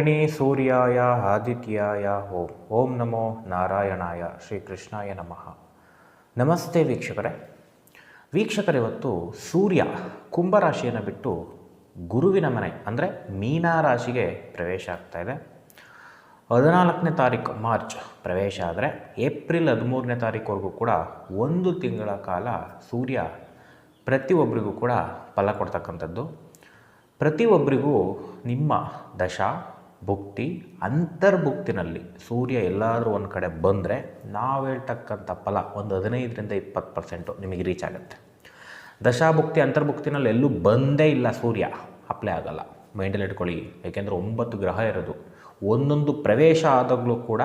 ಅಗ್ರಣಿ ಸೂರ್ಯಾಯ ಆದಿತ್ಯಾಯ. ಓಂ ಓಂ ನಮೋ ನಾರಾಯಣಾಯ ಶ್ರೀ ಕೃಷ್ಣಾಯ ನಮಃ. ನಮಸ್ತೆ ವೀಕ್ಷಕರೇ. ವೀಕ್ಷಕರೇ, ಇವತ್ತು ಸೂರ್ಯ ಕುಂಭರಾಶಿಯನ್ನು ಬಿಟ್ಟು ಗುರುವಿನ ಮನೆ, ಅಂದರೆ ಮೀನಾ ರಾಶಿಗೆ ಪ್ರವೇಶ ಆಗ್ತಾ ಇದೆ. ಹದಿನಾಲ್ಕನೇ ತಾರೀಕು ಮಾರ್ಚ್ ಪ್ರವೇಶ ಆದರೆ ಏಪ್ರಿಲ್ ಹದಿಮೂರನೇ ತಾರೀಕುವರೆಗೂ ಕೂಡ ಒಂದು ತಿಂಗಳ ಕಾಲ ಸೂರ್ಯ ಪ್ರತಿಯೊಬ್ಬರಿಗೂ ಕೂಡ ಫಲ ಕೊಡ್ತಕ್ಕಂಥದ್ದು. ಪ್ರತಿಯೊಬ್ಬರಿಗೂ ನಿಮ್ಮ ದಶ ಭುಕ್ತಿ, ಅಂತರ್ಭುಕ್ತಿನಲ್ಲಿ ಸೂರ್ಯ ಎಲ್ಲಾದರೂ ಒಂದು ಕಡೆ ಬಂದರೆ ನಾವು ಹೇಳ್ತಕ್ಕಂಥ ಫಲ ಒಂದು ಹದಿನೈದರಿಂದ ಇಪ್ಪತ್ತು ಪರ್ಸೆಂಟು ನಿಮಗೆ ರೀಚ್ ಆಗುತ್ತೆ. ದಶಾಭುಕ್ತಿ, ಅಂತರ್ಭುಕ್ತಿನಲ್ಲಿ ಎಲ್ಲೂ ಬಂದೇ ಇಲ್ಲ ಸೂರ್ಯ. ಅಪ್ಲೈ ಆಗಲ್ಲ. ಮೈಂಡಲ್ಲಿ ಇಟ್ಕೊಳ್ಳಿ. ಏಕೆಂದರೆ ಒಂಬತ್ತು ಗ್ರಹ ಇರೋದು. ಒಂದೊಂದು ಪ್ರವೇಶ ಆದಾಗಲೂ ಕೂಡ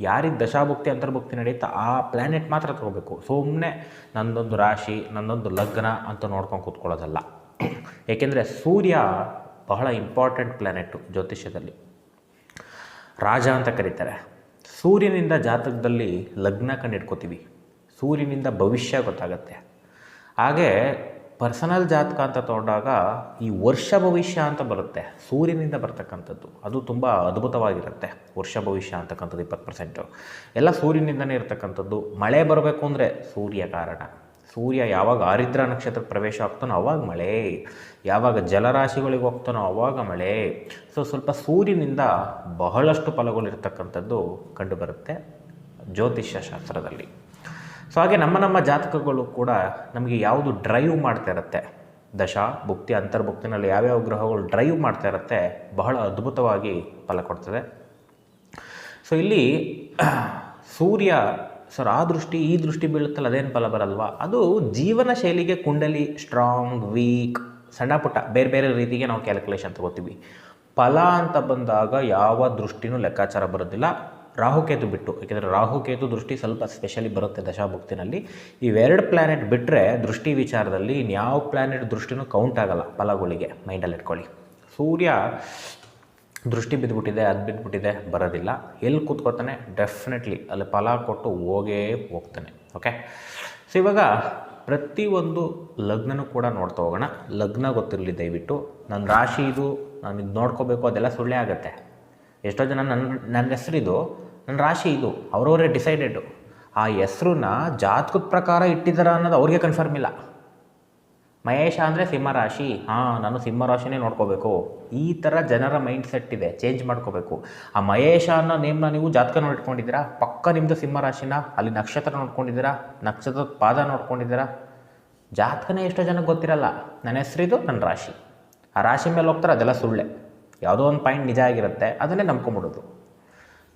ಯಾರಿಗೆ ದಶಾಭುಕ್ತಿ, ಅಂತರ್ಭುಕ್ತಿ ನಡೆಯುತ್ತಾ ಆ ಪ್ಲ್ಯಾನೆಟ್ ಮಾತ್ರ ತಗೋಬೇಕು ಸುಮ್ಮನೆ ನಂದೊಂದು ರಾಶಿ ನನ್ನೊಂದು ಲಗ್ನ ಅಂತ ನೋಡ್ಕೊಂಡು ಕೂತ್ಕೊಳ್ಳೋದಲ್ಲ. ಏಕೆಂದರೆ ಸೂರ್ಯ ಬಹಳ ಇಂಪಾರ್ಟೆಂಟ್ ಪ್ಲ್ಯಾನೆಟ್ಟು ಜ್ಯೋತಿಷ್ಯದಲ್ಲಿ. ರಾಜ ಅಂತ ಕರೀತಾರೆ. ಸೂರ್ಯನಿಂದ ಜಾತಕದಲ್ಲಿ ಲಗ್ನ ಕಂಡು ಇಟ್ಕೋತೀವಿ ಸೂರ್ಯನಿಂದ ಭವಿಷ್ಯ ಗೊತ್ತಾಗತ್ತೆ. ಹಾಗೆ ಪರ್ಸನಲ್ ಜಾತಕ ಅಂತ ತಗೊಂಡಾಗ ಈ ವರ್ಷ ಭವಿಷ್ಯ ಅಂತ ಬರುತ್ತೆ. ಸೂರ್ಯನಿಂದ ಬರ್ತಕ್ಕಂಥದ್ದು. ಅದು ತುಂಬ ಅದ್ಭುತವಾಗಿರುತ್ತೆ. ವರ್ಷ ಭವಿಷ್ಯ ಅಂತಕ್ಕಂಥದ್ದು ಇಪ್ಪತ್ತು ಪರ್ಸೆಂಟು ಎಲ್ಲ ಸೂರ್ಯನಿಂದನೇ ಇರತಕ್ಕಂಥದ್ದು. ಮಳೆ ಬರಬೇಕು ಅಂದರೆ ಸೂರ್ಯ ಕಾರಣ. ಸೂರ್ಯ ಯಾವಾಗ ಆರಿದ್ರ ನಕ್ಷತ್ರಕ್ಕೆ ಪ್ರವೇಶ ಆಗ್ತಾನೋ ಅವಾಗ ಮಳೆ. ಯಾವಾಗ ಜಲರಾಶಿಗಳಿಗೆ ಹೋಗ್ತಾನೋ ಅವಾಗ ಮಳೆ. ಸೊ ಸ್ವಲ್ಪ ಸೂರ್ಯನಿಂದ ಬಹಳಷ್ಟು ಫಲಗಳಿರ್ತಕ್ಕಂಥದ್ದು ಕಂಡುಬರುತ್ತೆ ಜ್ಯೋತಿಷ್ಯ ಶಾಸ್ತ್ರದಲ್ಲಿ. ಸೊ ಹಾಗೆ ನಮ್ಮ ನಮ್ಮ ಜಾತಕಗಳು ಕೂಡ ನಮಗೆ ಯಾವುದು ಡ್ರೈವ್ ಮಾಡ್ತಾ ಇರುತ್ತೆ. ದಶ, ಭುಕ್ತಿ, ಅಂತರ್ಭುಕ್ತಿನಲ್ಲಿ ಯಾವ್ಯಾವ ಗ್ರಹಗಳು ಡ್ರೈವ್ ಮಾಡ್ತಾ ಇರುತ್ತೆ, ಬಹಳ ಅದ್ಭುತವಾಗಿ ಫಲ ಕೊಡ್ತದೆ. ಸೊ ಇಲ್ಲಿ ಸೂರ್ಯ ಸರ್, ಆ ದೃಷ್ಟಿ, ಈ ದೃಷ್ಟಿ ಬೀಳುತ್ತಲ್ಲ, ಅದೇನು ಫಲ ಬರಲ್ವಾ? ಅದು ಜೀವನ ಶೈಲಿಗೆ ಕುಂಡಲಿ ಸ್ಟ್ರಾಂಗ್ ವೀಕ್ ಸಣ್ಣ ಪುಟ್ಟ, ಬೇರೆ ಬೇರೆ ರೀತಿಗೆ ನಾವು ಕ್ಯಾಲ್ಕುಲೇಷನ್ ತಗೋತೀವಿ. ಫಲ ಅಂತ ಬಂದಾಗ ಯಾವ ದೃಷ್ಟಿನೂ ಲೆಕ್ಕಾಚಾರ ಬರೋದಿಲ್ಲ. ರಾಹುಕೇತು ಬಿಟ್ಟು, ಏಕೆಂದರೆ ರಾಹುಕೇತು ದೃಷ್ಟಿ ಸ್ವಲ್ಪ ಸ್ಪೆಷಲಿ ಬರುತ್ತೆ ದಶಾಭುಕ್ತಿನಲ್ಲಿ. ಇವೆರಡು ಪ್ಲ್ಯಾನೆಟ್ ಬಿಟ್ಟರೆ ದೃಷ್ಟಿ ವಿಚಾರದಲ್ಲಿ ಇನ್ಯಾವ ಪ್ಲ್ಯಾನೆಟ್ ದೃಷ್ಟಿನೂ ಕೌಂಟ್ ಆಗಲ್ಲ, ಫಲಗಳಿಗೆ ಮೈಂಡಲ್ಲಿ ಇಟ್ಕೊಳ್ಳಿ. ಸೂರ್ಯ ದೃಷ್ಟಿ ಬಿದ್ದುಬಿಟ್ಟಿದೆ ಅದು ಬಿದ್ದುಬಿಟ್ಟಿದೆ ಬರೋದಿಲ್ಲ. ಎಲ್ಲಿ ಕೂತ್ಕೋತಾನೆ ಡೆಫಿನೆಟ್ಲಿ ಅಲ್ಲಿ ಫಲ ಕೊಟ್ಟು ಹೋಗೇ ಹೋಗ್ತಾನೆ ಓಕೆ ಸೊ ಇವಾಗ ಪ್ರತಿಯೊಂದು ಲಗ್ನನೂ ಕೂಡ ನೋಡ್ತಾ ಹೋಗೋಣ. ಲಗ್ನ ಗೊತ್ತಿರಲಿ ದಯವಿಟ್ಟು. ನನ್ನ ರಾಶಿ ಇದು, ನಾನು ಇದು ನೋಡ್ಕೋಬೇಕು, ಅದೆಲ್ಲ ಸುಳ್ಳೆ ಆಗುತ್ತೆ. ಎಷ್ಟೋ ಜನ ನನ್ನ ನನ್ನ ಹೆಸರಿದು ನನ್ನ ರಾಶಿ ಇದು, ಅವರವರೇ ಡಿಸೈಡೆಡು ಆ ಹೆಸ್ರನ್ನ ಜಾತಕದ ಪ್ರಕಾರ ಇಟ್ಟಿದ್ದಾರೆ ಅನ್ನೋದು ಅವ್ರಿಗೆ ಕನ್ಫರ್ಮ್ ಇಲ್ಲ. ಮಹೇಶ ಅಂದರೆ ಸಿಂಹರಾಶಿ ಹಾಂ, ನಾನು ಸಿಂಹರಾಶಿನೇ ನೋಡ್ಕೋಬೇಕು. ಈ ಥರ ಜನರ ಮೈಂಡ್ ಸೆಟ್ ಇದೆ ಚೇಂಜ್ ಮಾಡ್ಕೋಬೇಕು. ಆ ಮಹೇಶ ಅನ್ನೋ ನೇಮ್ನ ನೀವು ಜಾತಕ ನೋಡಿಟ್ಕೊಂಡಿದ್ದೀರಾ ಪಕ್ಕ ನಿಮ್ಮದು ಸಿಂಹರಾಶಿನ ಅಲ್ಲಿ ನಕ್ಷತ್ರ ನೋಡ್ಕೊಂಡಿದ್ದೀರಾ? ನಕ್ಷತ್ರದ ಪಾದ ನೋಡ್ಕೊಂಡಿದ್ದೀರಾ? ಜಾತಕನೇ ಎಷ್ಟೋ ಜನಕ್ಕೆ ಗೊತ್ತಿರಲ್ಲ. ನನ್ನ ಹೆಸರಿದು ನನ್ನ ರಾಶಿ. ಆ ರಾಶಿ ಮೇಲೆ ಹೋಗ್ತಾರೆ, ಅದೆಲ್ಲ ಸುಳ್ಳೆ. ಯಾವುದೋ ಒಂದು ಪಾಯಿಂಟ್ ನಿಜ ಆಗಿರುತ್ತೆ, ಅದನ್ನೇ ನಂಬ್ಕೊಂಬಿಡೋದು.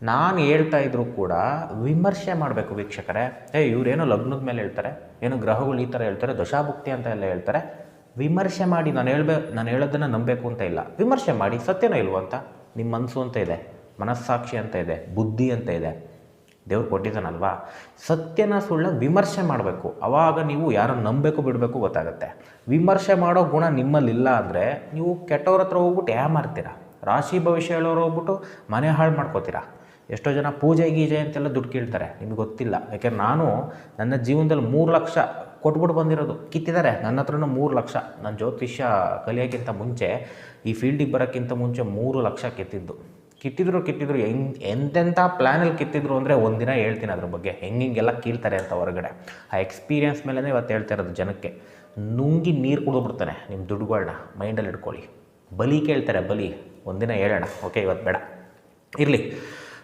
ನಾನು ಹೇಳ್ತಾ ಇದ್ರೂ ಕೂಡ ವಿಮರ್ಶೆ ಮಾಡಬೇಕು ವೀಕ್ಷಕರೇ. ಏ, ಇವರೇನೋ ಲಗ್ನದ ಮೇಲೆ ಹೇಳ್ತಾರೆ, ಏನೋ ಗ್ರಹಗಳು ಈ ಥರ ಹೇಳ್ತಾರೆ, ದಶಾಭುಕ್ತಿ ಅಂತ ಎಲ್ಲ ಹೇಳ್ತಾರೆ. ವಿಮರ್ಶೆ ಮಾಡಿ ನಾನು ಹೇಳ್ಬೇ, ನಾನು ಹೇಳೋದನ್ನು ನಂಬಬೇಕು ಅಂತ ಇಲ್ಲ. ವಿಮರ್ಶೆ ಮಾಡಿ ಸತ್ಯನೋ ಇಲ್ವೋ ಅಂತ. ನಿಮ್ಮ ಮನಸ್ಸು ಅಂತ ಇದೆ, ಮನಸ್ಸಾಕ್ಷಿ ಅಂತ ಇದೆ, ಬುದ್ಧಿ ಅಂತ ಇದೆ. ದೇವ್ರು ಕೊಟ್ಟಿದ್ದಾನಲ್ವಾ? ಸತ್ಯನ ಸುಳ್ಳ ವಿಮರ್ಶೆ ಮಾಡಬೇಕು. ಆವಾಗ ನೀವು ಯಾರನ್ನು ನಂಬಬೇಕು ಬಿಡಬೇಕು ಗೊತ್ತಾಗುತ್ತೆ. ವಿಮರ್ಶೆ ಮಾಡೋ ಗುಣ ನಿಮ್ಮಲ್ಲಿಲ್ಲ ಅಂದರೆ ನೀವು ಕೆಟ್ಟವ್ರ ಹತ್ರ ಹೋಗ್ಬಿಟ್ಟು ಯಾ ಮಾಡ್ತೀರಾ? ರಾಶಿ ಭವಿಷ್ಯ ಹೇಳೋರು ಹೋಗ್ಬಿಟ್ಟು ಮನೆ ಹಾಳು ಮಾಡ್ಕೋತೀರಾ? ಎಷ್ಟೋ ಜನ ಪೂಜೆ ಗೀಜೆ ಅಂತೆಲ್ಲ ದುಡ್ಡು ಕೇಳ್ತಾರೆ, ನಿಮಗೆ ಗೊತ್ತಿಲ್ಲ. ಯಾಕೆಂದ್ರೆ ನಾನು ನನ್ನ ಜೀವನದಲ್ಲಿ ಮೂರು ಲಕ್ಷ ಕೊಟ್ಬಿಟ್ಟು ಬಂದಿರೋದು, ಕಿತ್ತಿದ್ದಾರೆ. ನನ್ನ ಹತ್ರನೂ ಮೂರು ಲಕ್ಷ. ನನ್ನ ಜ್ಯೋತಿಷ್ಯ ಕಲಿಯೋಕ್ಕಿಂತ ಮುಂಚೆ, ಈ ಫೀಲ್ಡಿಗೆ ಬರೋಕ್ಕಿಂತ ಮುಂಚೆ ಮೂರು ಲಕ್ಷ ಕೆತ್ತಿದ್ದು. ಕಿತ್ತಿದ್ರು ಕಿತ್ತಿದ್ರು ಹೆಂಗ್ ಎಂತೆಂಥ ಪ್ಲ್ಯಾನಲ್ಲಿ ಕಿತ್ತಿದ್ರು ಅಂದರೆ ಒಂದಿನ ಹೇಳ್ತೀನಿ ಅದ್ರ ಬಗ್ಗೆ. ಹೆಂಗೆಲ್ಲ ಕೀಳ್ತಾರೆ ಅಂತ ಹೊರಗಡೆ. ಆ ಎಕ್ಸ್ಪೀರಿಯನ್ಸ್ ಮೇಲೇ ಇವತ್ತು ಹೇಳ್ತಾ ಇರೋದು ಜನಕ್ಕೆ. ನುಂಗಿ ನೀರು ಕುಡಿದ್ಬಿಡ್ತಾನೆ ನಿಮ್ಮ ದುಡ್ಡುಗಳನ್ನ ಮೈಂಡಲ್ಲಿ ಇಟ್ಕೊಳ್ಳಿ. ಬಲಿ ಕೇಳ್ತಾರೆ, ಬಲಿ. ಒಂದಿನ ಹೇಳೋಣ. ಓಕೆ ಇವತ್ತು ಬೇಡ. ಇರಲಿ.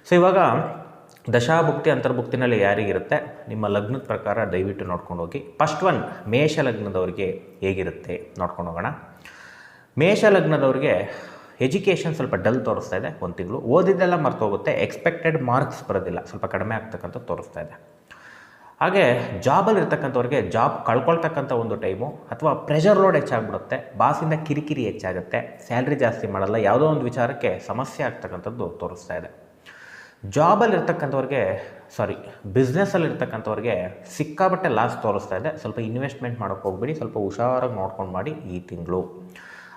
ಸೊ ಇವಾಗ ದಶಾಭುಕ್ತಿ, ಅಂತರ್ಭುಕ್ತಿನಲ್ಲಿ ಯಾರಿಗಿರುತ್ತೆ? ನಿಮ್ಮ ಲಗ್ನದ ಪ್ರಕಾರ ದಯವಿಟ್ಟು ನೋಡ್ಕೊಂಡು ಹೋಗಿ. ಫಸ್ಟ್ ಒನ್ ಮೇಷ ಲಗ್ನದವ್ರಿಗೆ ಹೇಗಿರುತ್ತೆ? ನೋಡ್ಕೊಂಡು ಹೋಗೋಣ. ಮೇಷ ಲಗ್ನದವ್ರಿಗೆ ಎಜುಕೇಷನ್ ಸ್ವಲ್ಪ ಡಲ್ ತೋರಿಸ್ತಾ ಇದೆ ಒಂದು ತಿಂಗಳು. ಓದಿದ್ದೆಲ್ಲ ಮರ್ತೋಗುತ್ತೆ. ಎಕ್ಸ್ಪೆಕ್ಟೆಡ್ ಮಾರ್ಕ್ಸ್ ಬರೋದಿಲ್ಲ. ಸ್ವಲ್ಪ ಕಡಿಮೆ ಆಗ್ತಕ್ಕಂಥ ತೋರಿಸ್ತಾ ಇದೆ. ಹಾಗೆ ಜಾಬಲ್ಲಿ ಇರ್ತಕ್ಕಂಥವ್ರಿಗೆ ಜಾಬ್ ಕಳ್ಕೊಳ್ತಕ್ಕಂಥ ಒಂದು ಟೈಮು ಅಥವಾ ಪ್ರೆಷರ್ ಲೋಡ್ ಹೆಚ್ಚಾಗ್ಬಿಡುತ್ತೆ. ಬಾಸಿಂದ ಕಿರಿಕಿರಿ ಹೆಚ್ಚಾಗುತ್ತೆ. ಸ್ಯಾಲ್ರಿ ಜಾಸ್ತಿ ಮಾಡಲ್ಲ. ಯಾವುದೋ ಒಂದು ವಿಚಾರಕ್ಕೆ ಸಮಸ್ಯೆ ಆಗ್ತಕ್ಕಂಥದ್ದು ತೋರಿಸ್ತಾ ಇದೆ. ಜಾಬಲ್ಲಿ ಇರ್ತಕ್ಕಂಥವ್ರಿಗೆ ಸಾರಿ ಬಿಸ್ನೆಸ್ಸಲ್ಲಿ ಇರ್ತಕ್ಕಂಥವ್ರಿಗೆ ಸಿಕ್ಕಾಬಟ್ಟೆ ಲಾಸ್ ತೋರಿಸ್ತಾ ಇದೆ. ಸ್ವಲ್ಪ ಇನ್ವೆಸ್ಟ್ಮೆಂಟ್ ಮಾಡೋಕ್ಕೆ ಹೋಗ್ಬೇಡಿ, ಸ್ವಲ್ಪ ಹುಷಾರಾಗಿ ನೋಡ್ಕೊಂಡು ಮಾಡಿ ಈ ತಿಂಗಳು.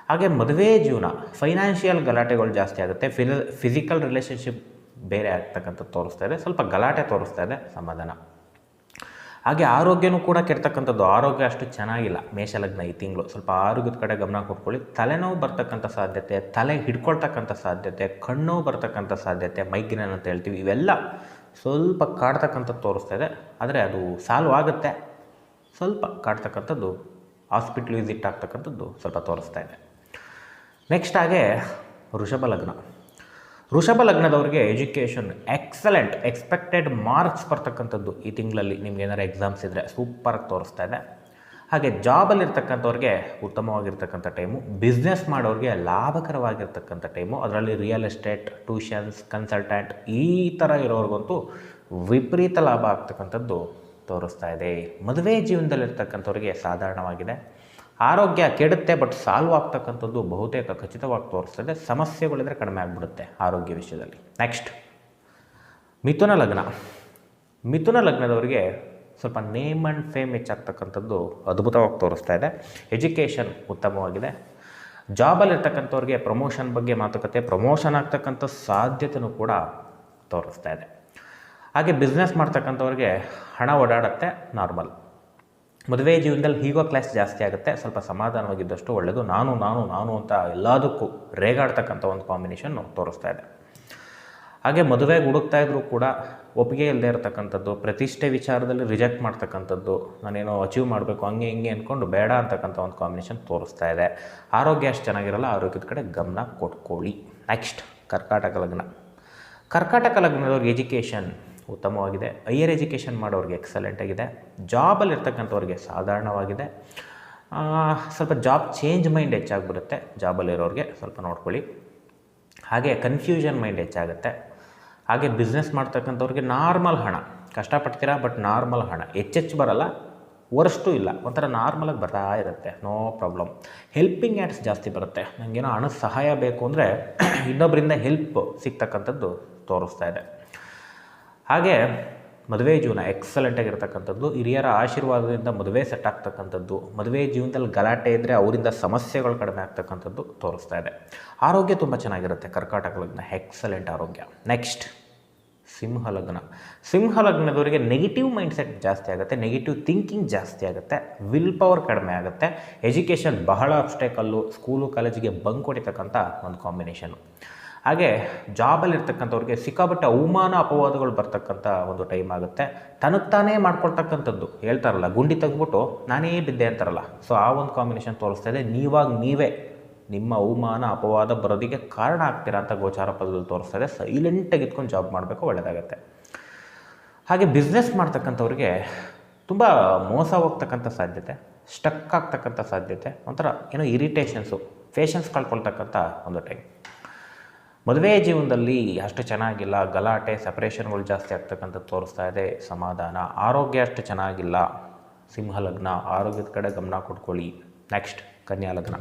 ಹಾಗೆ ಮದುವೆ ಜೀವನ ಫೈನಾನ್ಷಿಯಲ್ ಗಲಾಟೆಗಳು ಜಾಸ್ತಿ ಆಗುತ್ತೆ. ಫಿಸಿಕಲ್ ರಿಲೇಷನ್ಶಿಪ್ ಬೇರೆ ಆಗ್ತಕ್ಕಂಥದ್ದು ತೋರಿಸ್ತಾ ಇದೆ. ಸ್ವಲ್ಪ ಗಲಾಟೆ ತೋರಿಸ್ತಾ ಇದೆ. ಸಮಾಧಾನ. ಹಾಗೆ ಆರೋಗ್ಯನೂ ಕೂಡ ಕೆಡ್ತಕ್ಕಂಥದ್ದು. ಆರೋಗ್ಯ ಅಷ್ಟು ಚೆನ್ನಾಗಿಲ್ಲ. ಮೇಷಲಗ್ನ ಈ ತಿಂಗಳು. ಸ್ವಲ್ಪ ಆರೋಗ್ಯದ ಕಡೆ ಗಮನ ಕೊಟ್ಕೊಳ್ಳಿ. ತಲೆನೋವು ಬರ್ತಕ್ಕಂಥ ಸಾಧ್ಯತೆ, ತಲೆ ಹಿಡ್ಕೊಳ್ತಕ್ಕಂಥ ಸಾಧ್ಯತೆ, ಕಣ್ಣು ಬರ್ತಕ್ಕಂಥ ಸಾಧ್ಯತೆ, ಮೈಗ್ರೇನ್ ಅಂತ ಹೇಳ್ತೀವಿ. ಇವೆಲ್ಲ ಸ್ವಲ್ಪ ಕಾಡ್ತಕ್ಕಂಥದ್ದು ತೋರಿಸ್ತಾ ಇದೆ. ಆದರೆ ಅದು ಸಾಲ್ವ್ ಆಗುತ್ತೆ. ಸ್ವಲ್ಪ ಕಾಡ್ತಕ್ಕಂಥದ್ದು, ಹಾಸ್ಪಿಟ್ಲ್ ವಿಸಿಟ್ ಆಗ್ತಕ್ಕಂಥದ್ದು ಸ್ವಲ್ಪ ತೋರಿಸ್ತಾ ಇದೆ. ನೆಕ್ಸ್ಟ್ ಹಾಗೆ ವೃಷಭ ಲಗ್ನ ವೃಷಭ ಲಗ್ನದವ್ರಿಗೆ ಎಜುಕೇಷನ್ ಎಕ್ಸಲೆಂಟ್, ಎಕ್ಸ್ಪೆಕ್ಟೆಡ್ ಮಾರ್ಕ್ಸ್ ಬರ್ತಕ್ಕಂಥದ್ದು ಈ ತಿಂಗಳಲ್ಲಿ. ನಿಮ್ಗೆ ಏನಾರು ಎಕ್ಸಾಮ್ಸ್ ಇದ್ದರೆ ಸೂಪರಾಗಿ ತೋರಿಸ್ತಾ ಇದೆ. ಹಾಗೆ ಜಾಬಲ್ಲಿರ್ತಕ್ಕಂಥವ್ರಿಗೆ ಉತ್ತಮವಾಗಿರ್ತಕ್ಕಂಥ ಟೈಮು, ಬಿಸ್ನೆಸ್ ಮಾಡೋರಿಗೆ ಲಾಭಕರವಾಗಿರ್ತಕ್ಕಂಥ ಟೈಮು, ಅದರಲ್ಲಿ ರಿಯಲ್ ಎಸ್ಟೇಟ್, ಟ್ಯೂಷನ್ಸ್, ಕನ್ಸಲ್ಟೆಂಟ್ ಈ ಥರ ಇರೋರಿಗಂತೂ ವಿಪರೀತ ಲಾಭ ಆಗ್ತಕ್ಕಂಥದ್ದು ತೋರಿಸ್ತಾ ಇದೆ. ಮದುವೆ ಜೀವನದಲ್ಲಿರ್ತಕ್ಕಂಥವ್ರಿಗೆ ಸಾಧಾರಣವಾಗಿದೆ. ಆರೋಗ್ಯ ಕೆಡುತ್ತೆ ಬಟ್ ಸಾಲ್ವ್ ಆಗ್ತಕ್ಕಂಥದ್ದು ಬಹುತೇಕ ಖಚಿತವಾಗಿ ತೋರಿಸ್ತದೆ. ಸಮಸ್ಯೆಗಳಿದ್ರೆ ಕಡಿಮೆ ಆಗಿಬಿಡುತ್ತೆ ಆರೋಗ್ಯ ವಿಷಯದಲ್ಲಿ. ನೆಕ್ಸ್ಟ್ ಮಿಥುನ ಲಗ್ನ. ಮಿಥುನ ಲಗ್ನದವರಿಗೆ ಸ್ವಲ್ಪ ನೇಮ್ ಆ್ಯಂಡ್ ಫೇಮ್ ಹೆಚ್ಚಾಗ್ತಕ್ಕಂಥದ್ದು ಅದ್ಭುತವಾಗಿ ತೋರಿಸ್ತಾ ಇದೆ. ಎಜುಕೇಷನ್ ಉತ್ತಮವಾಗಿದೆ. ಜಾಬಲ್ಲಿರ್ತಕ್ಕಂಥವ್ರಿಗೆ ಪ್ರಮೋಷನ್ ಬಗ್ಗೆ ಮಾತುಕತೆ ಪ್ರಮೋಷನ್ ಆಗ್ತಕ್ಕಂಥ ಸಾಧ್ಯತೆಯೂ ಕೂಡ ತೋರಿಸ್ತಾ ಇದೆ. ಹಾಗೆ ಬಿಸ್ನೆಸ್ ಮಾಡ್ತಕ್ಕಂಥವ್ರಿಗೆ ಹಣ ಓಡಾಡುತ್ತೆ ನಾರ್ಮಲ್ ಮದುವೆ ಜೀವನದಲ್ಲಿ ಹೀಗೋ ಕ್ಲಾಸ್ ಜಾಸ್ತಿ ಆಗುತ್ತೆ. ಸ್ವಲ್ಪ ಸಮಾಧಾನವಾಗಿದ್ದಷ್ಟು ಒಳ್ಳೆಯದು ನಾನು ನಾನು ನಾನು ಅಂತ ಎಲ್ಲದಕ್ಕೂ ರೇಗಾಡ್ತಕ್ಕಂಥ ಒಂದು ಕಾಂಬಿನೇಷನ್ನು ತೋರಿಸ್ತಾ ಇದೆ. ಹಾಗೆ ಮದುವೆಗೆ ಹುಡುಕ್ತಾ ಇದ್ರೂ ಕೂಡ ಒಪ್ಪಿಗೆ ಇಲ್ಲದೆ ಇರತಕ್ಕಂಥದ್ದು, ಪ್ರತಿಷ್ಠೆ ವಿಚಾರದಲ್ಲಿ ರಿಜೆಕ್ಟ್ ಮಾಡ್ತಕ್ಕಂಥದ್ದು, ನಾನೇನೋ ಅಚೀವ್ ಮಾಡಬೇಕು, ಹಂಗೆ ಹಿಂಗೆ ಅಂದ್ಕೊಂಡು ಬೇಡ ಅಂತಕ್ಕಂಥ ಒಂದು ಕಾಂಬಿನೇಷನ್ ತೋರಿಸ್ತಾ ಇದೆ. ಆರೋಗ್ಯ ಅಷ್ಟು ಚೆನ್ನಾಗಿರಲ್ಲ, ಆರೋಗ್ಯದ ಕಡೆ ಗಮನ ಕೊಟ್ಕೊಳ್ಳಿ. ನೆಕ್ಸ್ಟ್ ಕರ್ಕಾಟಕ ಲಗ್ನ. ಕರ್ಕಾಟಕ ಲಗ್ನದವ್ರಿಗೆ ಎಜುಕೇಷನ್ ಉತ್ತಮವಾಗಿದೆ. ಹೈಯರ್ ಎಜುಕೇಷನ್ ಮಾಡೋರಿಗೆ ಎಕ್ಸಲೆಂಟ್ ಆಗಿದೆ. ಜಾಬಲ್ಲಿ ಇರ್ತಕ್ಕಂಥವ್ರಿಗೆ ಸಾಧಾರಣವಾಗಿದೆ. ಸ್ವಲ್ಪ ಜಾಬ್ ಚೇಂಜ್ ಮೈಂಡ್ ಹೆಚ್ಚಾಗ್ಬಿಡುತ್ತೆ. ಜಾಬಲ್ಲಿರೋರಿಗೆ ಸ್ವಲ್ಪ ನೋಡ್ಕೊಳ್ಳಿ. ಹಾಗೆ ಕನ್ಫ್ಯೂಷನ್ ಮೈಂಡ್ ಹೆಚ್ಚಾಗುತ್ತೆ. ಹಾಗೆ ಬಿಸ್ನೆಸ್ ಮಾಡ್ತಕ್ಕಂಥವ್ರಿಗೆ ನಾರ್ಮಲ್ ಹಣ. ಕಷ್ಟಪಡ್ತೀರಾ? ಬಟ್ ನಾರ್ಮಲ್ ಹಣ. ಹೆಚ್ಚೆಚ್ಚು ಬರಲ್ಲ. ವರ್ಸ್ಟು ಇಲ್ಲ. ಒಂಥರ ನಾರ್ಮಲಾಗಿ ಬರ್ತಾ ಇರುತ್ತೆ. ನೋ ಪ್ರಾಬ್ಲಮ್ ಹೆಲ್ಪಿಂಗ್ ಆ್ಯಡ್ಸ್ ಜಾಸ್ತಿ ಬರುತ್ತೆ. ನನಗೇನೋ ಹಣದ ಸಹಾಯ ಬೇಕು ಅಂದರೆ ಇನ್ನೊಬ್ಬರಿಂದ ಹೆಲ್ಪ್ ಸಿಗ್ತಕ್ಕಂಥದ್ದು ತೋರಿಸ್ತಾ ಇದೆ. ಹಾಗೆ ಮದುವೆ ಜೀವನ ಎಕ್ಸಲೆಂಟ್ ಆಗಿರ್ತಕ್ಕಂಥದ್ದು, ಹಿರಿಯರ ಆಶೀರ್ವಾದದಿಂದ ಮದುವೆ ಸೆಟ್ ಆಗ್ತಕ್ಕಂಥದ್ದು, ಮದುವೆ ಜೀವನದಲ್ಲಿ ಗಲಾಟೆ ಇದ್ದರೆ ಅವರಿಂದ ಸಮಸ್ಯೆಗಳು ಕಡಿಮೆ ಆಗ್ತಕ್ಕಂಥದ್ದು ತೋರಿಸ್ತಾ ಇದೆ. ಆರೋಗ್ಯ ತುಂಬ ಚೆನ್ನಾಗಿರುತ್ತೆ ಕರ್ಕಾಟಕ ಲಗ್ನ ಎಕ್ಸಲೆಂಟ್ ಆರೋಗ್ಯ. ನೆಕ್ಸ್ಟ್ ಸಿಂಹ ಲಗ್ನ. ಸಿಂಹ ಲಗ್ನದವರಿಗೆ ನೆಗೆಟಿವ್ ಮೈಂಡ್ಸೆಟ್ ಜಾಸ್ತಿ ಆಗುತ್ತೆ ನೆಗೆಟಿವ್ ಥಿಂಕಿಂಗ್ ಜಾಸ್ತಿ ಆಗುತ್ತೆ ವಿಲ್ ಪವರ್ ಕಡಿಮೆ ಆಗುತ್ತೆ ಎಜುಕೇಷನ್ ಬಹಳ ಅಬ್ಸ್ಟೇಕಲ್ಲು ಸ್ಕೂಲು ಕಾಲೇಜಿಗೆ ಬಂಕ್ ಹೊಡಿತಕ್ಕಂಥ ಒಂದು ಕಾಂಬಿನೇಷನು ಹಾಗೆ ಜಾಬಲ್ಲಿರ್ತಕ್ಕಂಥವ್ರಿಗೆ ಸಿಕ್ಕಾಪಟ್ಟೆ ಅವಮಾನ, ಅಪವಾದಗಳು ಬರ್ತಕ್ಕಂಥ ಒಂದು ಟೈಮ್ ಆಗುತ್ತೆ. ತನಗೆ ತಾನೇ ಮಾಡ್ಕೊಳ್ತಕ್ಕಂಥದ್ದು. ಹೇಳ್ತಾರಲ್ಲ, ಗುಂಡಿ ತೆಗೆದ್ಬಿಟ್ಟು ನಾನೇ ಬಿದ್ದೆ ಅಂತಾರಲ್ಲ. ಸೊ ಆ ಒಂದು ಕಾಂಬಿನೇಷನ್ ತೋರಿಸ್ತಾ ಇದೆ. ನೀವಾಗ ನೀವೇ ನಿಮ್ಮ ಅವಮಾನ, ಅಪವಾದ ಬರೋದಕ್ಕೆ ಕಾರಣ ಆಗ್ತೀರಾ ಅಂತ ಗೋಚಾರ ಪದದಲ್ಲಿ ತೋರಿಸ್ತಾ ಇದೆ. ಸೈಲೆಂಟಾಗಿ ಇದ್ಕೊಂಡು ಜಾಬ್ ಮಾಡಬೇಕು ಒಳ್ಳೆಯದಾಗತ್ತೆ ಹಾಗೆ ಬಿಸ್ನೆಸ್ ಮಾಡ್ತಕ್ಕಂಥವ್ರಿಗೆ ತುಂಬ ಮೋಸ ಹೋಗ್ತಕ್ಕಂಥ ಸಾಧ್ಯತೆ ಸ್ಟಕ್ ಆಗ್ತಕ್ಕಂಥ ಸಾಧ್ಯತೆ, ಒಂಥರ ಏನೋ ಇರಿಟೇಷನ್ಸು ಪೇಷನ್ಸ್ ಕಳ್ಕೊಳ್ತಕ್ಕಂಥ ಒಂದು ಟೈಮ್ ಮದುವೆ ಜೀವನದಲ್ಲಿ ಅಷ್ಟು ಚೆನ್ನಾಗಿಲ್ಲ, ಗಲಾಟೆ ಸಪ್ರೇಷನ್ಗಳು ಜಾಸ್ತಿ ಆಗ್ತಕ್ಕಂಥದ್ದು ತೋರಿಸ್ತಾ ಇದೆ, ಸಮಾಧಾನ. ಆರೋಗ್ಯ ಅಷ್ಟು ಚೆನ್ನಾಗಿಲ್ಲ. ಸಿಂಹ ಲಗ್ನ, ಆರೋಗ್ಯದ ಕಡೆ ಗಮನ ಕೊಟ್ಕೊಳ್ಳಿ. ನೆಕ್ಸ್ಟ್ ಕನ್ಯಾ ಲಗ್ನ.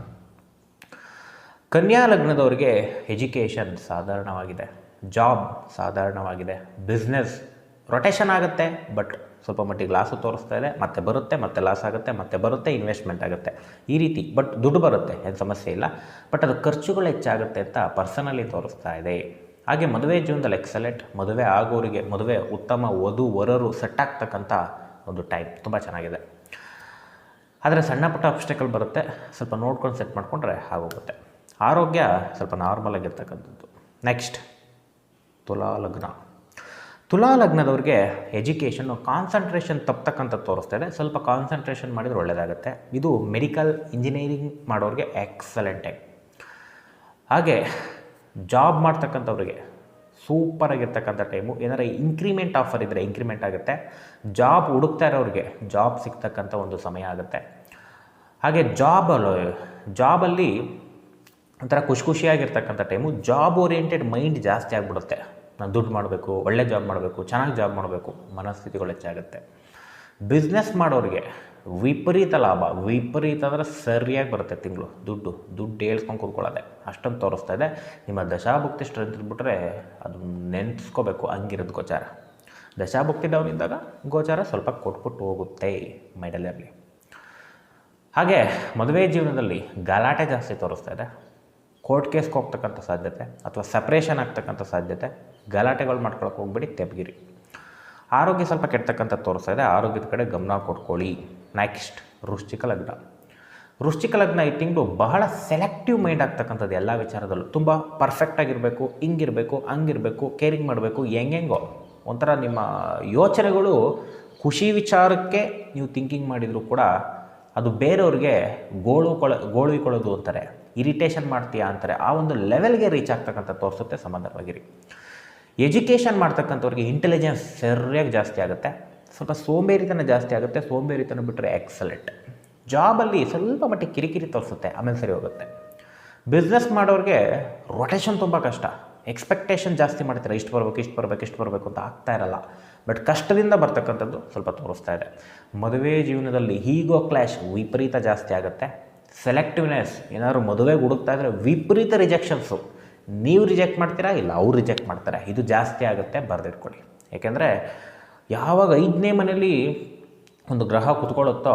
ಕನ್ಯಾ ಲಗ್ನದವ್ರಿಗೆ ಎಜುಕೇಷನ್ ಸಾಧಾರಣವಾಗಿದೆ. ಜಾಬ್ ಸಾಧಾರಣವಾಗಿದೆ. ಬಿಸ್ನೆಸ್ ರೊಟೇಷನ್ ಆಗುತ್ತೆ ಬಟ್ ಸ್ವಲ್ಪ ಮಟ್ಟಿಗೆ ಲಾಸು ತೋರಿಸ್ತಾ ಇದೆ. ಮತ್ತೆ ಬರುತ್ತೆ, ಮತ್ತೆ ಲಾಸ್ ಆಗುತ್ತೆ, ಮತ್ತೆ ಬರುತ್ತೆ ಇನ್ವೆಸ್ಟ್ಮೆಂಟ್ ಆಗುತ್ತೆ. ಈ ರೀತಿ ಬಟ್ ದುಡ್ಡು ಬರುತ್ತೆ, ಏನು ಸಮಸ್ಯೆ ಇಲ್ಲ. ಬಟ್ ಅದು ಖರ್ಚುಗಳು ಹೆಚ್ಚಾಗುತ್ತೆ ಅಂತ ಪರ್ಸನಲಿ ತೋರಿಸ್ತಾ ಇದೆ. ಹಾಗೆ ಮದುವೆ ಜೀವನದಲ್ಲಿ ಎಕ್ಸಲೆಂಟ್ ಮದುವೆ ಆಗೋರಿಗೆ, ಮದುವೆ ಉತ್ತಮ, ವಧು, ವರರು ಸೆಟ್ ಆಗ್ತಕ್ಕಂಥ ಒಂದು ಟೈಮ್ ತುಂಬ ಚೆನ್ನಾಗಿದೆ. ಆದರೆ ಸಣ್ಣ ಪುಟ್ಟ ಬರುತ್ತೆ, ಸ್ವಲ್ಪ ನೋಡ್ಕೊಂಡು ಸೆಟ್ ಮಾಡಿಕೊಂಡ್ರೆ ಆಗೋಗುತ್ತೆ. ಆರೋಗ್ಯ ಸ್ವಲ್ಪ ನಾರ್ಮಲ್ ಆಗಿರ್ತಕ್ಕಂಥದ್ದು. ನೆಕ್ಸ್ಟ್ ತುಲಾ ಲಗ್ನ. ತುಲಾ ಲಗ್ನದವ್ರಿಗೆ ಎಜುಕೇಷನ್ನು ಕಾನ್ಸಂಟ್ರೇಷನ್ ತಪ್ಪತಕ್ಕಂಥ ತೋರಿಸ್ತಾ ಸ್ವಲ್ಪ ಕಾನ್ಸಂಟ್ರೇಷನ್ ಮಾಡಿದರೆ ಒಳ್ಳೆಯದಾಗುತ್ತೆ ಇದು ಮೆಡಿಕಲ್ ಇಂಜಿನಿಯರಿಂಗ್ ಮಾಡೋರಿಗೆ ಎಕ್ಸಲೆಂಟೇ ಹಾಗೆ ಜಾಬ್ ಮಾಡ್ತಕ್ಕಂಥವ್ರಿಗೆ ಸೂಪರಾಗಿರ್ತಕ್ಕಂಥ ಟೈಮು ಏನಾರ ಇನ್ಕ್ರಿಮೆಂಟ್ ಆಫರ್ ಇದ್ದರೆ ಇನ್ಕ್ರಿಮೆಂಟ್ ಆಗುತ್ತೆ. ಜಾಬ್ ಹುಡುಕ್ತಾ ಇರೋರಿಗೆ ಜಾಬ್ ಸಿಗ್ತಕ್ಕಂಥ ಒಂದು ಸಮಯ ಆಗುತ್ತೆ. ಹಾಗೆ ಜಾಬ್ ಜಾಬಲ್ಲಿ ಒಂಥರ ಖುಷಿ ಖುಷಿಯಾಗಿರ್ತಕ್ಕಂಥ ಟೈಮು ಜಾಬ್ ಓರಿಯೆಂಟೆಡ್ ಮೈಂಡ್ ಜಾಸ್ತಿ ಆಗಿಬಿಡುತ್ತೆ. ನಾನು ದುಡ್ಡು ಮಾಡಬೇಕು, ಒಳ್ಳೆ ಜಾಬ್ ಮಾಡಬೇಕು, ಚೆನ್ನಾಗಿ ಜಾಬ್ ಮಾಡಬೇಕು, ಮನಸ್ಥಿತಿಗಳು ಹೆಚ್ಚಾಗುತ್ತೆ ಬಿಸ್ನೆಸ್ ಮಾಡೋರಿಗೆ ವಿಪರೀತ ಲಾಭ, ವಿಪರೀತ ಅಂದರೆ ಸರಿಯಾಗಿ ಬರುತ್ತೆ ತಿಂಗಳು, ದುಡ್ಡು ದುಡ್ಡು ಹೇಳ್ಕೊಂಡು ಕೂತ್ಕೊಳ್ಳೋದೆ. ಅಷ್ಟೊಂದು ತೋರಿಸ್ತಾ ಇದೆ. ನಿಮ್ಮ ದಶಾಭುಕ್ತಿ ಸ್ಟ್ರೆಂತ್ ಇದ್ಬಿಟ್ರೆ ಅದು ನೆನೆಸ್ಕೋಬೇಕು, ಹಂಗಿರೋದು ಗೋಚಾರ. ದಶಾಭುಕ್ತಿ ಡೌನ್ ಇದ್ದಾಗ ಗೋಚಾರ ಸ್ವಲ್ಪ ಕೊಟ್ಬಿಟ್ಟು ಹೋಗುತ್ತೆ ಮೈಂಡಲ್ಲಿ ಆಗಲಿ ಹಾಗೆ ಮದುವೆ ಜೀವನದಲ್ಲಿ ಗಲಾಟೆ ಜಾಸ್ತಿ ತೋರಿಸ್ತಾ ಇದೆ. ಕೋರ್ಟ್ ಕೇಸ್ಗೆ ಹೋಗ್ತಕ್ಕಂಥ ಸಾಧ್ಯತೆ ಅಥವಾ ಸಪ್ರೇಷನ್ ಆಗ್ತಕ್ಕಂಥ ಸಾಧ್ಯತೆ, ಗಲಾಟೆಗಳು ಮಾಡ್ಕೊಳಕ್ಕೆ ಹೋಗ್ಬಿಡಿ ತೆಪ್ಗಿರಿ ಆರೋಗ್ಯ ಸ್ವಲ್ಪ ಕೆಡ್ತಕ್ಕಂಥ ತೋರಿಸ್ತಾ ಇದೆ. ಆರೋಗ್ಯದ ಕಡೆ ಗಮನ ಕೊಟ್ಕೊಳ್ಳಿ. ನೆಕ್ಸ್ಟ್ ವೃಶ್ಚಿಕ ಲಗ್ನ. ವೃಶ್ಚಿಕ ಲಗ್ನ ಈ ತಿಂಗಳು ಬಹಳ ಸೆಲೆಕ್ಟಿವ್ ಮೈಂಡ್ ಆಗ್ತಕ್ಕಂಥದ್ದು ಎಲ್ಲ ವಿಚಾರದಲ್ಲೂ. ತುಂಬ ಪರ್ಫೆಕ್ಟಾಗಿರಬೇಕು ಹಿಂಗಿರಬೇಕು, ಹಂಗಿರಬೇಕು ಕೇರಿಂಗ್ ಮಾಡಬೇಕು, ಹೆಂಗೆಂಗೋ. ಒಂಥರ ನಿಮ್ಮ ಯೋಚನೆಗಳು ಖುಷಿ ವಿಚಾರಕ್ಕೆ ನೀವು ಥಿಂಕಿಂಗ್ ಮಾಡಿದರೂ ಕೂಡ ಅದು ಬೇರೆಯವ್ರಿಗೆ ಗೋಳು ಕೊಳ ಅಂತಾರೆ. ಇರಿಟೇಷನ್ ಮಾಡ್ತೀಯಾ ಅಂತಾರೆ, ಆ ಒಂದು ಲೆವೆಲ್ಗೆ ರೀಚ್ ಆಗ್ತಕ್ಕಂಥ ತೋರಿಸುತ್ತೆ ಸಮಾಧಾನವಾಗಿರಿ ಎಜುಕೇಷನ್ ಮಾಡ್ತಕ್ಕಂಥವ್ರಿಗೆ ಇಂಟೆಲಿಜೆನ್ಸ್ ಸರಿಯಾಗಿ ಜಾಸ್ತಿ ಆಗುತ್ತೆ, ಸ್ವಲ್ಪ ಸೋಂಬೇರಿತನ ಜಾಸ್ತಿ ಆಗುತ್ತೆ, ಸೋಂಬೇರಿತನ ಬಿಟ್ಟರೆ ಎಕ್ಸಲೆಂಟ್ ಜಾಬಲ್ಲಿ ಸ್ವಲ್ಪ ಮಟ್ಟಿಗೆ ಕಿರಿಕಿರಿ ತೋರಿಸುತ್ತೆ, ಆಮೇಲೆ ಸರಿ ಹೋಗುತ್ತೆ. ಬಿಸ್ನೆಸ್ ಮಾಡೋರಿಗೆ ರೊಟೇಷನ್ ತುಂಬ ಕಷ್ಟ ಎಕ್ಸ್ಪೆಕ್ಟೇಷನ್ ಜಾಸ್ತಿ ಮಾಡ್ತಾರೆ, ಇಷ್ಟು ಬರಬೇಕು ಇಷ್ಟು ಬರಬೇಕು ಇಷ್ಟು ಬರಬೇಕು ಅಂತ ಆಗ್ತಾ ಇರಲ್ಲ ಬಟ್ ಕಷ್ಟದಿಂದ ಬರ್ತಕ್ಕಂಥದ್ದು ಸ್ವಲ್ಪ ತೋರಿಸ್ತಾ ಇದೆ. ಮದುವೆ ಜೀವನದಲ್ಲಿ ಹೀಗೋ ಕ್ಲ್ಯಾಶ್ ವಿಪರೀತ ಜಾಸ್ತಿ ಆಗುತ್ತೆ ಸೆಲೆಕ್ಟಿವ್ನೆಸ್, ಏನಾದರೂ ಮದುವೆಗೆ ಹುಡುಕ್ತಾ ಇದ್ರೆ ವಿಪರೀತ ರಿಜೆಕ್ಷನ್ಸು. ನೀವು ರಿಜೆಕ್ಟ್ ಮಾಡ್ತೀರಾ? ಇಲ್ಲ, ಅವ್ರು ರಿಜೆಕ್ಟ್ ಮಾಡ್ತಾರೆ. ಇದು ಜಾಸ್ತಿ ಆಗುತ್ತೆ, ಬರೆದಿಟ್ಕೊಳ್ಳಿ. ಯಾಕೆಂದರೆ, ಯಾವಾಗ ಐದನೇ ಮನೇಲಿ ಒಂದು ಗ್ರಹ ಕುತ್ಕೊಳ್ಳುತ್ತೋ,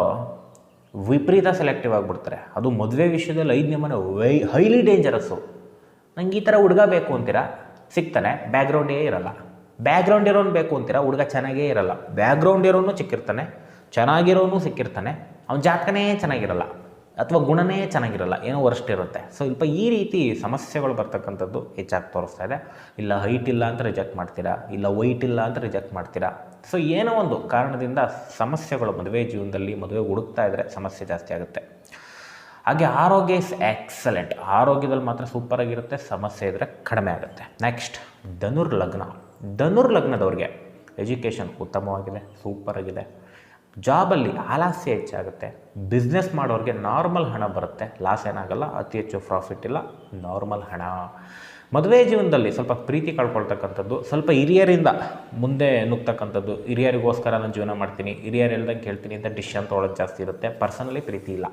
ವಿಪರೀತ ಸೆಲೆಕ್ಟಿವ್ ಆಗಿಬಿಡ್ತಾರೆ. ಅದು ಮದುವೆ ವಿಷಯದಲ್ಲಿ ಐದನೇ ಮನೆ ವೈ ಹೈಲಿ ಡೇಂಜರಸ್ಸು ನಂಗೆ ಈ ಥರ ಹುಡುಗ ಬೇಕು ಅಂತೀರಾ? ಸಿಗ್ತಾನೆ. ಬ್ಯಾಕ್ಗ್ರೌಂಡೇ ಇರಲ್ಲ. ಬ್ಯಾಕ್ಗ್ರೌಂಡ್ ಇರೋನು ಬೇಕು ಅಂತೀರಾ? ಹುಡುಗ ಚೆನ್ನಾಗೇ ಇರಲ್ಲ. ಬ್ಯಾಕ್ಗ್ರೌಂಡ್ ಇರೋನು ಸಿಕ್ಕಿರ್ತಾನೆ ಚೆನ್ನಾಗಿರೋನು ಸಿಕ್ಕಿರ್ತಾನೆ. ಅವ್ನ ಜಾತಕನೇ ಚೆನ್ನಾಗಿರಲ್ಲ. ಅಥವಾ ಗುಣನೇ ಚೆನ್ನಾಗಿರಲ್ಲ, ಏನೋ ವರ್ಸ್ಟ್ ಇರುತ್ತೆ ಸೊ ಸ್ವಲ್ಪ ಈ ರೀತಿ ಸಮಸ್ಯೆಗಳು ಬರ್ತಕ್ಕಂಥದ್ದು ಹೆಚ್ಚಾಗಿ ತೋರಿಸ್ತಾ ಇದೆ. ಇಲ್ಲ ಹೈಟ್ ಇಲ್ಲ ಅಂತ ರಿಜೆಕ್ಟ್ ಮಾಡ್ತೀರಾ? ಇಲ್ಲ ವೈಟ್ ಇಲ್ಲ ಅಂತ ರಿಜೆಕ್ಟ್ ಮಾಡ್ತೀರಾ? ಸೊ ಏನೋ ಒಂದು ಕಾರಣದಿಂದ ಸಮಸ್ಯೆಗಳು ಮದುವೆ ಜೀವನದಲ್ಲಿ ಮದುವೆ ಹುಡುಕ್ತಾ ಇದ್ದರೆ ಸಮಸ್ಯೆ ಜಾಸ್ತಿ ಆಗುತ್ತೆ. ಹಾಗೆ ಆರೋಗ್ಯ ಇಸ್ ಎಕ್ಸಲೆಂಟ್ ಆರೋಗ್ಯದಲ್ಲಿ ಮಾತ್ರ ಸೂಪರಾಗಿರುತ್ತೆ ಸಮಸ್ಯೆ ಇದ್ದರೆ ಕಡಿಮೆ ಆಗುತ್ತೆ. ನೆಕ್ಸ್ಟ್ ಧನುರ್ ಲಗ್ನ ಧನುರ್ ಲಗ್ನದವ್ರಿಗೆ ಎಜುಕೇಷನ್ ಉತ್ತಮವಾಗಿದೆ ಸೂಪರಾಗಿದೆ ಜಾಬಲ್ಲಿ ಆಲಾಸ್ಯ ಹೆಚ್ಚಾಗುತ್ತೆ. ಬಿಸ್ನೆಸ್ ಮಾಡೋರಿಗೆ ನಾರ್ಮಲ್ ಹಣ ಬರುತ್ತೆ. ಲಾಸ್ ಏನಾಗಲ್ಲ, ಅತಿ ಹೆಚ್ಚು ಪ್ರಾಫಿಟ್ ಇಲ್ಲ ನಾರ್ಮಲ್ ಹಣ. ಮದುವೆ ಜೀವನದಲ್ಲಿ ಸ್ವಲ್ಪ ಪ್ರೀತಿ ಕಳ್ಕೊಳ್ತಕ್ಕಂಥದ್ದು ಸ್ವಲ್ಪ ಹಿರಿಯರಿಂದ ಮುಂದೆ ನುಗ್ತಕ್ಕಂಥದ್ದು, ಹಿರಿಯರಿಗೋಸ್ಕರ ನಾನು ಜೀವನ ಮಾಡ್ತೀನಿ, ಹಿರಿಯರು ಹೇಳ್ದಂಗೆ ಕೇಳ್ತೀನಿ ಅಂತ ಡಿಶನ್ ತೊಗೊಳೋದು ಜಾಸ್ತಿ ಇರುತ್ತೆ. ಪರ್ಸನಲಿ ಪ್ರೀತಿ ಇಲ್ಲ.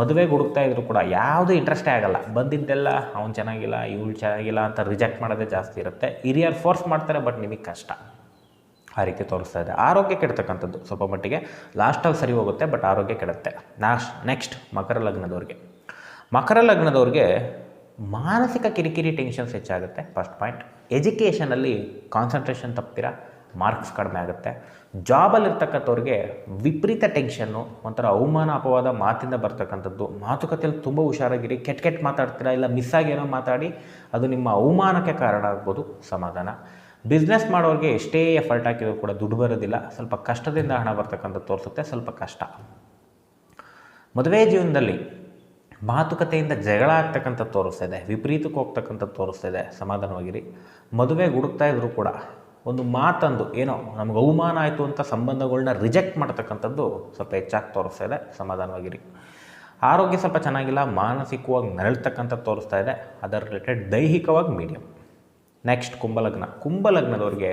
ಮದುವೆಗೆ ಹುಡುಕ್ತಾ ಇದ್ರು ಕೂಡ ಯಾವುದೂ ಇಂಟ್ರೆಸ್ಟೇ ಆಗಲ್ಲ. ಬಂದಿದ್ದೆಲ್ಲ ಅವ್ನು ಚೆನ್ನಾಗಿಲ್ಲ, ಇವಳು ಚೆನ್ನಾಗಿಲ್ಲ ಅಂತ ರಿಜೆಕ್ಟ್ ಮಾಡೋದೇ ಜಾಸ್ತಿ ಇರುತ್ತೆ. ಹಿರಿಯರು ಫೋರ್ಸ್ ಮಾಡ್ತಾರೆ ಬಟ್ ನಿಮಗೆ ಕಷ್ಟ. ಆ ರೀತಿ ತೋರಿಸ್ತಾ ಇದೆ. ಆರೋಗ್ಯ ಕೆಡ್ತಕ್ಕಂಥದ್ದು ಸ್ವಲ್ಪ ಮಟ್ಟಿಗೆ ಲಾಸ್ಟಲ್ಲಿ ಸರಿ ಹೋಗುತ್ತೆ ಬಟ್ ಆರೋಗ್ಯ ಕೆಡುತ್ತೆ. ನಾಶ್ ನೆಕ್ಸ್ಟ್ ಮಕರ ಲಗ್ನದವ್ರಿಗೆ. ಮಕರ ಲಗ್ನದವ್ರಿಗೆ ಮಾನಸಿಕ ಕಿರಿಕಿರಿ ಟೆನ್ಷನ್ಸ್ ಹೆಚ್ಚಾಗುತ್ತೆ. ಫಸ್ಟ್ ಪಾಯಿಂಟ್ ಎಜುಕೇಷನಲ್ಲಿ ಕಾನ್ಸಂಟ್ರೇಷನ್ ತಪ್ಪಿರ ಮಾರ್ಕ್ಸ್ ಕಡಿಮೆ ಆಗುತ್ತೆ. ಜಾಬಲ್ಲಿರ್ತಕ್ಕಂಥವ್ರಿಗೆ ವಿಪರೀತ ಟೆನ್ಷನ್ನು ಒಂಥರ ಅವಮಾನ, ಅಪವಾದ ಮಾತಿಂದ ಬರ್ತಕ್ಕಂಥದ್ದು. ಮಾತುಕತೆಯಲ್ಲಿ ತುಂಬ ಹುಷಾರಾಗಿರಿ, ಕೆಟ್ಟ ಕೆಟ್ಟ ಮಾತಾಡ್ತೀರಾ ಇಲ್ಲ ಮಿಸ್ ಆಗಿ ಏನೋ ಮಾತಾಡಿ, ಅದು ನಿಮ್ಮ ಅವಮಾನಕ್ಕೆ ಕಾರಣ ಆಗ್ಬೋದು, ಸಮಾಧಾನ. ಬಿಸ್ನೆಸ್ ಮಾಡೋರಿಗೆ ಎಷ್ಟೇ ಎಫರ್ಟ್ ಹಾಕಿದ್ರು ಕೂಡ ದುಡ್ಡು ಬರೋದಿಲ್ಲ. ಸ್ವಲ್ಪ ಕಷ್ಟದಿಂದ ಹಣ ಬರ್ತಕ್ಕಂಥ ತೋರಿಸುತ್ತೆ, ಸ್ವಲ್ಪ ಕಷ್ಟ. ಮದುವೆ ಜೀವನದಲ್ಲಿ ಮಾತುಕತೆಯಿಂದ ಜಗಳ ಆಗ್ತಕ್ಕಂಥ ತೋರಿಸ್ತಾ ಇದೆ, ವಿಪರೀತಕ್ಕೆ ಹೋಗ್ತಕ್ಕಂಥ ತೋರಿಸ್ತಾ ಇದೆ, ಸಮಾಧಾನವಾಗಿರಿ. ಮದುವೆಗೆ ಹುಡುಕ್ತಾ ಇದ್ರು ಕೂಡ ಒಂದು ಮಾತಂದು, ಏನೋ ನಮ್ಗೆ ಅವಮಾನ ಆಯಿತು ಅಂತ ಸಂಬಂಧಗಳನ್ನ ರಿಜೆಕ್ಟ್ ಮಾಡ್ತಕ್ಕಂಥದ್ದು ಸ್ವಲ್ಪ ಹೆಚ್ಚಾಗಿ ತೋರಿಸ್ತಾ ಇದೆ, ಸಮಾಧಾನವಾಗಿರಿ. ಆರೋಗ್ಯ ಸ್ವಲ್ಪ ಚೆನ್ನಾಗಿಲ್ಲ, ಮಾನಸಿಕವಾಗಿ ನರಳ್ತಕ್ಕಂಥ ತೋರಿಸ್ತಾ ಇದೆ, ಅದರ ರಿಲೇಟೆಡ್ ದೈಹಿಕವಾಗಿ ಮೀಡಿಯಮ್ ನೆಕ್ಸ್ಟ್ ಕುಂಭಲಗ್ನ ಕುಂಭಲಗ್ನದವ್ರಿಗೆ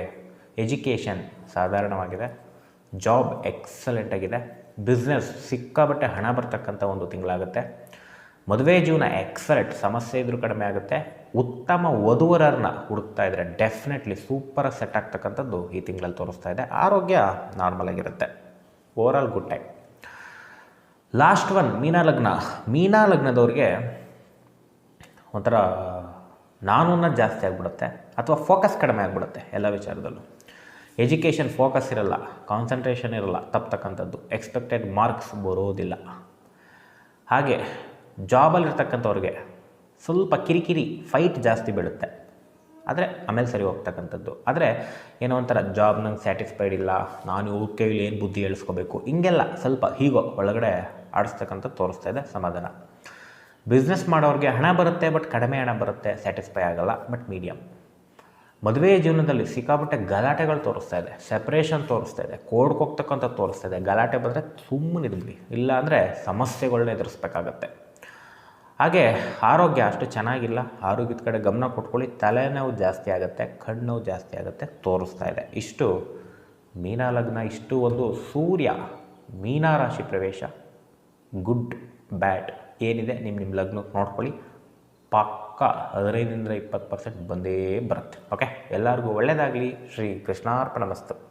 ಎಜುಕೇಷನ್ ಸಾಧಾರಣವಾಗಿದೆ. ಜಾಬ್ ಎಕ್ಸಲೆಂಟ್ ಆಗಿದೆ. ಬಿಸ್ನೆಸ್ ಸಿಕ್ಕಾಬಟ್ಟೆ ಹಣ ಬರ್ತಕ್ಕಂಥ ಒಂದು ತಿಂಗಳಾಗುತ್ತೆ. ಮದುವೆ ಜೀವನ ಎಕ್ಸಲೆಂಟ್ ಸಮಸ್ಯೆ ಇದ್ರೂ ಕಡಿಮೆ ಆಗುತ್ತೆ. ಉತ್ತಮ ವಧುವರನ್ನ ಹುಡುಕ್ತಾ ಇದ್ದರೆ ಡೆಫಿನೆಟ್ಲಿ ಸೂಪರಾಗಿ ಸೆಟ್ ಆಗ್ತಕ್ಕಂಥದ್ದು ಈ ತಿಂಗಳಲ್ಲಿ ತೋರಿಸ್ತಾ ಇದೆ. ಆರೋಗ್ಯ ನಾರ್ಮಲ್ ಆಗಿರುತ್ತೆ. Overall good time last one Meena lagna. Meena ಲಗ್ನದವ್ರಿಗೆ ಒಂಥರ ನಾನು ಅನ್ನೋದು ಜಾಸ್ತಿ ಆಗಿಬಿಡುತ್ತೆ ಅಥವಾ ಫೋಕಸ್ ಕಡಿಮೆ ಆಗಿಬಿಡುತ್ತೆ ಎಲ್ಲ ವಿಚಾರದಲ್ಲೂ. ಎಜುಕೇಷನ್ ಫೋಕಸ್ ಇರಲ್ಲ ಕಾನ್ಸಂಟ್ರೇಷನ್ ಇರಲ್ಲ, ತಪ್ಪತಕ್ಕಂಥದ್ದು. ಎಕ್ಸ್ಪೆಕ್ಟೆಡ್ ಮಾರ್ಕ್ಸ್ ಬರೋದಿಲ್ಲ. ಹಾಗೆ ಜಾಬಲ್ಲಿರ್ತಕ್ಕಂಥವ್ರಿಗೆ ಸ್ವಲ್ಪ ಕಿರಿಕಿರಿ ಫೈಟ್ ಜಾಸ್ತಿ ಬೀಳುತ್ತೆ. ಆದರೆ ಆಮೇಲೆ ಸರಿ ಹೋಗ್ತಕ್ಕಂಥದ್ದು. ಆದರೆ ಏನೋ ಒಂಥರ ಜಾಬ್ ನಂಗೆ ಸ್ಯಾಟಿಸ್ಫೈಡ್ ಇಲ್ಲ, ನಾನು ಓಕೆ ಇಲ್ಲಿ ಏನು ಬುದ್ಧಿ ಹೇಳಿಸ್ಕೋಬೇಕು ಹಿಂಗೆಲ್ಲ ಸ್ವಲ್ಪ ಹೀಗೋ ಒಳಗಡೆ ಆಡಿಸ್ತಕ್ಕಂಥ ತೋರಿಸ್ತಾ ಇದೆ ಸಮಾಧಾನ. ಬಿಸ್ನೆಸ್ ಮಾಡೋರಿಗೆ ಹಣ ಬರುತ್ತೆ, ಬಟ್ ಕಡಿಮೆ ಹಣ ಬರುತ್ತೆ ಸ್ಯಾಟಿಸ್ಫೈ ಆಗಲ್ಲ, ಬಟ್ ಮೀಡಿಯಮ್ ಮದುವೆ ಜೀವನದಲ್ಲಿ ಸಿಕ್ಕಾಪಟ್ಟೆ ಗಲಾಟೆಗಳು ತೋರಿಸ್ತಾ ಇದೆ ಸೆಪ್ರೇಷನ್ ತೋರಿಸ್ತಾ ಇದೆ ಕೋಡ್ಗೆ ಹೋಗ್ತಕ್ಕಂಥ ತೋರಿಸ್ತಾ ಇದೆ. ಗಲಾಟೆ ಬಂದರೆ ಸುಮ್ಮನೆ ಇರಲಿ ಇಲ್ಲ ಅಂದರೆ ಸಮಸ್ಯೆಗಳನ್ನ ಎದುರಿಸ್ಬೇಕಾಗತ್ತೆ. ಹಾಗೆ ಆರೋಗ್ಯ ಅಷ್ಟು ಚೆನ್ನಾಗಿಲ್ಲ, ಆರೋಗ್ಯದ ಕಡೆ ಗಮನ ಕೊಟ್ಕೊಳ್ಳಿ, ತಲೆನೋವು ಜಾಸ್ತಿ ಆಗುತ್ತೆ ಕಣ್ಣು ಜಾಸ್ತಿ ಆಗುತ್ತೆ ತೋರಿಸ್ತಾ ಇದೆ. ಇಷ್ಟು ಮೀನಾ ಲಗ್ನ, ಇಷ್ಟು ಒಂದು ಸೂರ್ಯ ಮೀನಾ ರಾಶಿ ಪ್ರವೇಶ ಗುಡ್ ಬ್ಯಾಡ್ ಏನಿದೆ ನಿಮ್ಮ ನಿಮ್ಮ ಲಗ್ನಕ್ಕೆ ನೋಡ್ಕೊಳ್ಳಿ. ಪಕ್ಕ ಹದಿನೈದರಿಂದ ಇಪ್ಪತ್ತು ಪರ್ಸೆಂಟ್ ಬಂದೇ ಬರುತ್ತೆ. ಓಕೆ ಎಲ್ಲರಿಗೂ ಒಳ್ಳೆಯದಾಗಲಿ ಶ್ರೀ ಕೃಷ್ಣಾರ್ಪಣ ಮಸ್ತು.